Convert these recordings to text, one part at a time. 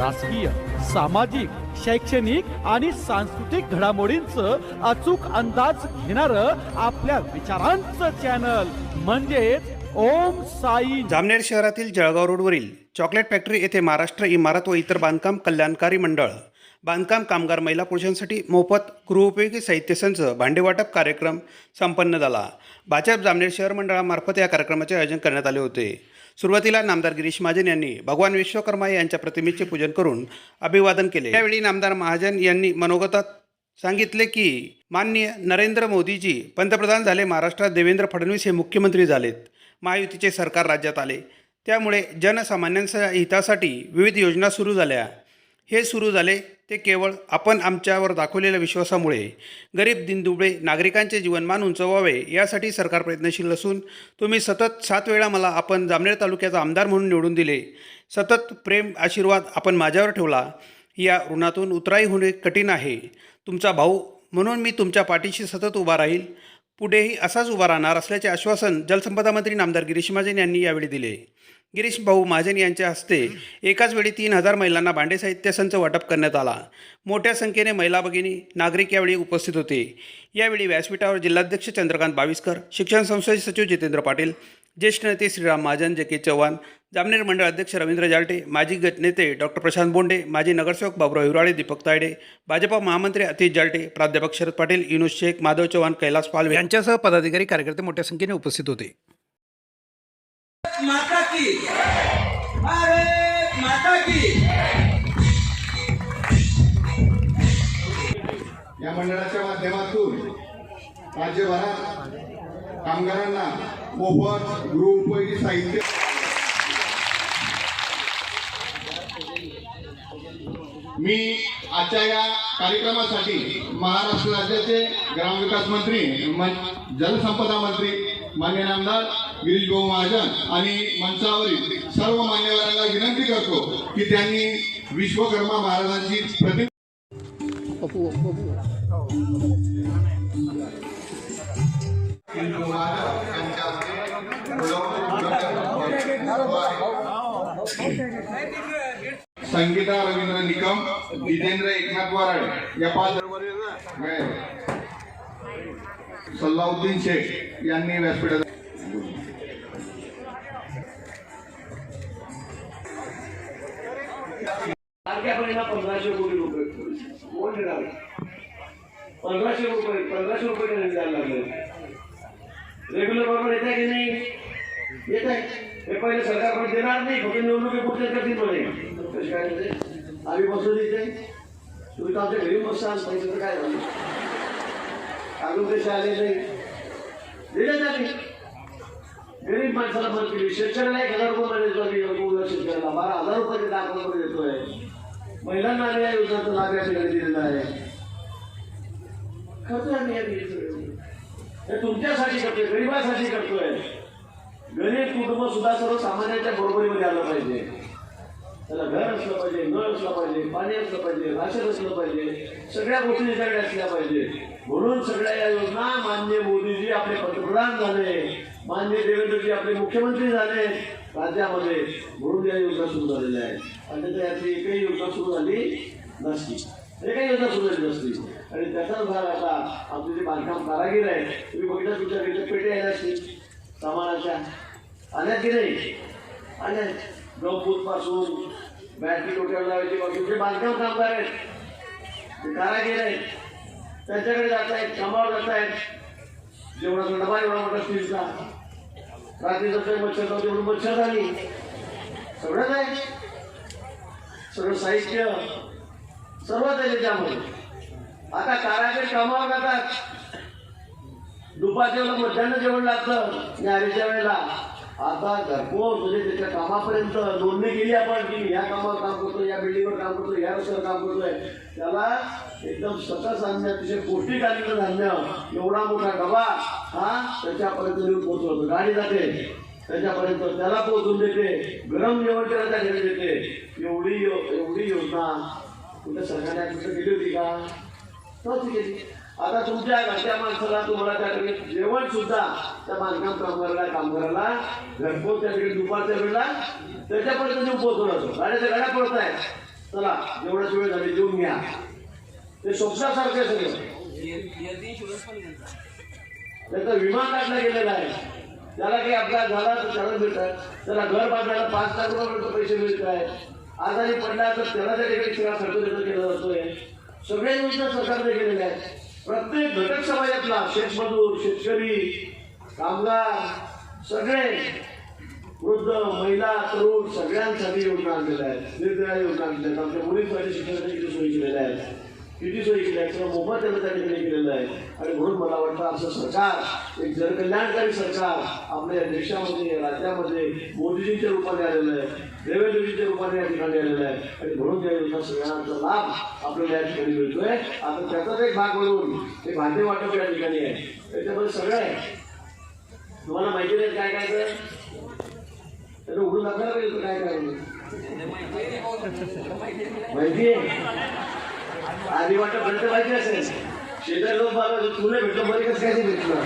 राजकीय सामाजिक शैक्षणिक आणि सांस्कृतिक घडामोडींचं अचूक अंदाज घेणार आपल्या विचारांचं चॅनल म्हणजेच ओम साई. जामनेर शहरातील जळगाव रोडवरील चॉकलेट फॅक्टरी येथे महाराष्ट्र इमारत व इतर बांधकाम कल्याणकारी मंडळ बांधकाम कामगार महिला पुरुषांसाठी मोफत गृहोपयोगी साहित्य संच भांडेवाटप कार्यक्रम संपन्न झाला. भाजप जामनेर शहर मंडळामार्फत या कार्यक्रमाचे आयोजन करण्यात आले होते. सुरुवातीला नामदार गिरीश महाजन यांनी भगवान विश्वकर्मा यांच्या प्रतिमेचे पूजन करून अभिवादन केले. त्यावेळी नामदार महाजन यांनी मनोगतात सांगितले की माननीय नरेंद्र मोदीजी पंतप्रधान झाले महाराष्ट्रात देवेंद्र फडणवीस हे मुख्यमंत्री झालेत. महायुतीचे सरकार राज्यात आले. त्यामुळे जनसामान्यांच्या हितासाठी विविध योजना सुरू झाल्या. हे सुरू झाले ते केवळ आपण आमच्यावर दाखवलेल्या विश्वासामुळे. गरीब दिनदुबळे नागरिकांचे जीवनमान उंचवावे यासाठी सरकार प्रयत्नशील असून तुम्ही सतत सात वेळा मला आपण जामनेर तालुक्याचा आमदार म्हणून निवडून दिले. सतत प्रेम आशीर्वाद आपण माझ्यावर ठेवला. या ऋणातून उतराई होणे कठीण आहे. तुमचा भाऊ म्हणून मी तुमच्या पाठीशी सतत उभा राहील. पुढेही असाच उभा राहणार असल्याचे आश्वासन जलसंपदा मंत्री नामदार गिरीश महाजन यांनी यावेळी दिले. गिरीश भाऊ महाजन यांच्या हस्ते एकाच वेळी तीन हजार महिलांना भांडे साहित्य संच वाटप करण्यात आला. मोठ्या संख्येने महिला भगिनी नागरिक यावेळी उपस्थित होते. यावेळी व्यासपीठावर जिल्हाध्यक्ष चंद्रकांत बाविस्कर शिक्षण संस्थेचे सचिव जितेंद्र पाटील ज्येष्ठ नेते श्रीराम महाजन जे के चव्हाण जामनेर मंडळ अध्यक्ष रवींद्र जालटे माजी गटनेते डॉक्टर प्रशांत बोंडे माजी नगरसेवक बाबुराव हिवराळे दीपक तायडे भाजपा महामंत्री अतिश जालटे प्राध्यापक शरद पाटील युनुस शेख माधव चव्हाण कैलास पालवे यांच्यासह पदाधिकारी कार्यकर्ते मोठ्या संख्येने उपस्थित होते. माता की। भारत माता की। या मंडळाच्या माध्यमातून राज्यभरात कामगारांना मोफत गृहोपयोगी साहित्य मी आजच्या या कार्यक्रमासाठी महाराष्ट्र राज्याचे ग्रामविकास मंत्री जलसंपदा मंत्री मान्य आमदार गिरीश भाऊ महाजन आणि मंचावरील सर्व मान्यवरांना विनंती करतो की त्यांनी विश्वकर्मा महाराजांची प्रति संगीता रवींद्र निकम जितेंद्र एकनाथ वराडे या पाच सल्लाउद्दीन शेख यांनी व्यासपीठात पंधराशे कोटी रुपये कोण देणार? पंधराशे रुपये पंधराशे रुपये त्यांनी द्यायला लागले. रेग्युलर बरोबर येत आहे की नाही? येत आहे. हे पहिले सरकार पण देणार नाही फक्त निवडणुकी पुढचे करतील म्हणे. कशी काय म्हणजे आम्ही बसून येते तुम्ही तर आमच्या घरी बसाल पैसे तर काय झालं? अजून पैसे आले नाही. दिले जाते गरीब माणसाला मदत केली. शेतकऱ्याला एक हजार रुपये मध्ये देतो आम्ही एवढं शेतकऱ्याला बारा हजार रुपये ते लाख रुपये देतोय महिलांना या योजनेचा लाभ या ठिकाणी दिलेला आहे ठिकाणी. हे तुमच्यासाठी करतोय गरिबासाठी करतोय. गरीब कुटुंब सुद्धा सर्वसामान्यांच्या बरोबरीमध्ये आलं पाहिजे. त्याला घर असलं पाहिजे नळ असलं पाहिजे पाणी असलं पाहिजे राशन असलं पाहिजे सगळ्या गोष्टी त्याच्याकडे असल्या पाहिजे. म्हणून सगळ्या या योजना मान्य मोदीजी आपले पंतप्रधान झाले. माननीय देवेंद्रजी आपले मुख्यमंत्री झाले राज्यामध्ये. म्हणून या योजना सुरू झालेल्या आहेत. आणि त्याच्या यातली एकही योजना सुरू झाली नसती. एकही योजना सुरू झाली नसती. आणि त्याचाच भाग आता आमचे जे बांधकाम कारागीर आहे तुम्ही बघितलं तुमच्या घरच्या पेटे आहे असतील सामानाच्या. आल्यात की नाही? आल्या गमबूत बॅटरी टोट्यावर लावायची पासून जे बांधकाम कामगार आहेत ते कारागीर आहेत त्यांच्याकडे जात आहेत कामावर जात आहेत जेवणाचा डबा एवढा मोठा स्टीलचा. रात्रीचं काही मच्छर नव्हती म्हणून मच्छर झाली. सगळं आहे सगळं साहित्य. सर्वच आहे त्यामुळे आता कारागीर कामावर जातात. दुपारच्या वेळेला मध्यान्न जेवण लागतं. न्यारीच्या वेळेला. आता घरपोच म्हणजे त्याच्या कामापर्यंत नोंदणी केली आपण की ह्या कामावर काम करतो या बिल्डिंगवर काम करतो या रस्त्यावर काम करतोय. त्याला एकदम सकस धान्य अतिशय पौष्टिक आलेलं धान्य एवढा मोठा डबा हा त्याच्यापर्यंत येऊन पोहोचवतो. गाडी जाते त्याच्यापर्यंत त्याला पोहोचून देते गरम जेवण त्याला त्या घरी देते. एवढी यो- एवढी योजना कुठल्या सरकारने कुठं केली होती का? ठीक केली. आता तुमच्या घरच्या माणसाला तुम्हाला त्याकडे जेवण सुद्धा त्या बांधकाम कामगाराला कामगाराला घरपोच त्या दुपारच्या वेळेला त्याच्यापर्यंत नेऊन पोहोचवलं गाड्याच्या गाड्या पडत आहेत चला जेवढाच वेळ झाली देऊन घ्या. ते स्वप्नासारखं आहे सगळं. त्याचा विमा काढला गेलेला आहे. त्याला काही अपघात झाला तर त्याला मिळतात. त्याला घर बांधायला पाच लाख रुपयापर्यंत पैसे मिळत आहेत आजारी पडला तर त्याला त्या ठिकाणी सगळा खर्च केला जातोय. सगळ्या योजना सरकारने केलेल्या आहेत. घटक समाजातला शेतमजूर शेतकरी कामगार सगळे वृद्ध महिला तरुण सगळ्यांसाठी योजना आणलेल्या आहेत निर्दया योजना आणलेल्या आहेत आमच्या मुलींसाठी शिक्षणासाठी सोयी केलेल्या आहेत किती सोयी केल्या? किंवा मोफत त्यांना त्या ठिकाणी केलेलं आहे. आणि म्हणून मला वाटतं आमचं सरकार एक जनकल्याणकारी सरकार आपल्या देशामध्ये राज्यामध्ये मोदीजींच्या रूपाने आलेलं आहे. देवेंद्रजींच्या रूपाने या ठिकाणी आलेलं आहे. आणि म्हणून त्या योजना सगळ्यांचा लाभ आपल्याला या ठिकाणी मिळतोय. आता त्याचाच एक भाग म्हणून ते भांडे वाटप या ठिकाणी आहे. त्याच्यामध्ये सगळं आहे. तुम्हाला माहिती नाही काय काय तर त्याला उघडून दाखवायला पाहिजे काय काय माहिती आहे? आणि वाटत भेटत माहिती असेल. शेजारी लोक बाबा तुला भेटलं बरे कसं काय भेटलं?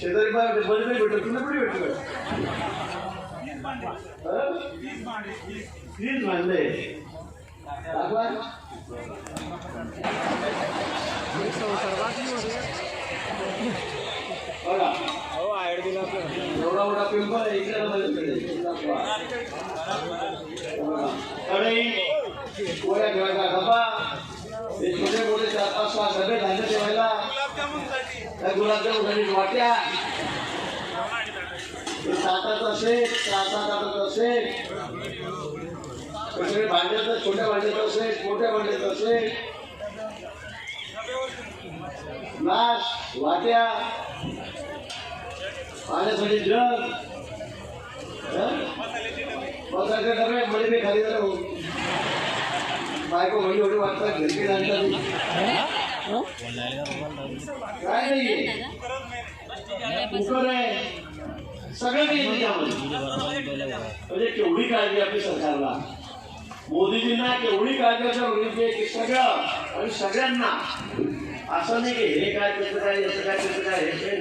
शेजारी बाबा बरे नाही भेटलं तुला कुठे भेटलं? तीच मानले बघा. एवढा मोठा पिंपळ आहे इकडे माझ्याकडे ठेवायचा डबा हे? छोटे मोठे चार पाच सहा डबे धान्य ठेवायला गुलाबजामुनसाठी वाट्या ते साताचा सेट सहा सात आठाचा सेट सगळे भांड्याचा छोट्या भांड्याचा सेट मोठ्या भांड्याचा सेट नाश वाट्या पाण्यासाठी जग बसायचे डबे मध्ये मी खाली जरा बायको म्हणजे एवढे वाटतात घरचे जाणतात काय नाहीये कुकर आहे. सगळं काही त्याच्यामध्ये म्हणजे केवढी काळजी आपली सरकारला? मोदीजींना केवढी काळजी असं की सगळं आणि सगळ्यांना. असं नाही की हे काय त्याचं काय याचं काय त्याचं काय हे